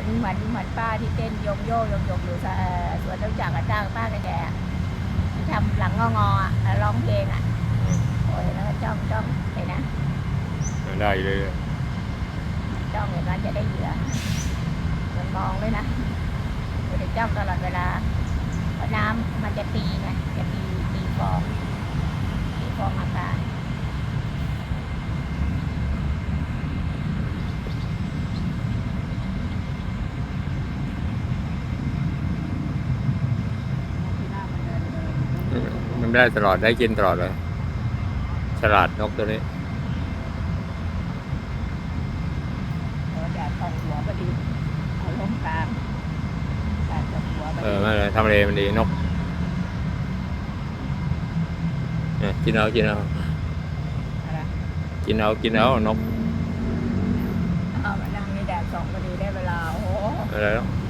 อนเหมือนเหมือนป้าที่เต้นโยงโยกโยงโยกอยู่สะเอ่อสวนต้นจากกับจ้างป้าแกที่ทำหลังงอๆอะร้องเพลงอะโอ้ยแล้วก็จ้องจ้องเห็นะได้เลยจ้องอย่างนั้นจะได้เหยื่อมันมองด้วยนะไม่ได้จ้องตลอดเวลาเพราะน้ำมันจะตีไงจะตีตีฟองตีฟองอากาศ มัน ได้ตลอดได้กินตลอดเลยฉลาดนกตัวนี้เออแดดส่องหัวพอดีเอาล้มกลางแดดส่องหัวพอเอดีอไม่เลยทำเลมันดีนกเนี่ยกินเอากินเอาอะไรกินเอากินเอานกเอามานั่งในแดดส่องพอดีได้เวลาโอ้โหอะไรแล้วเ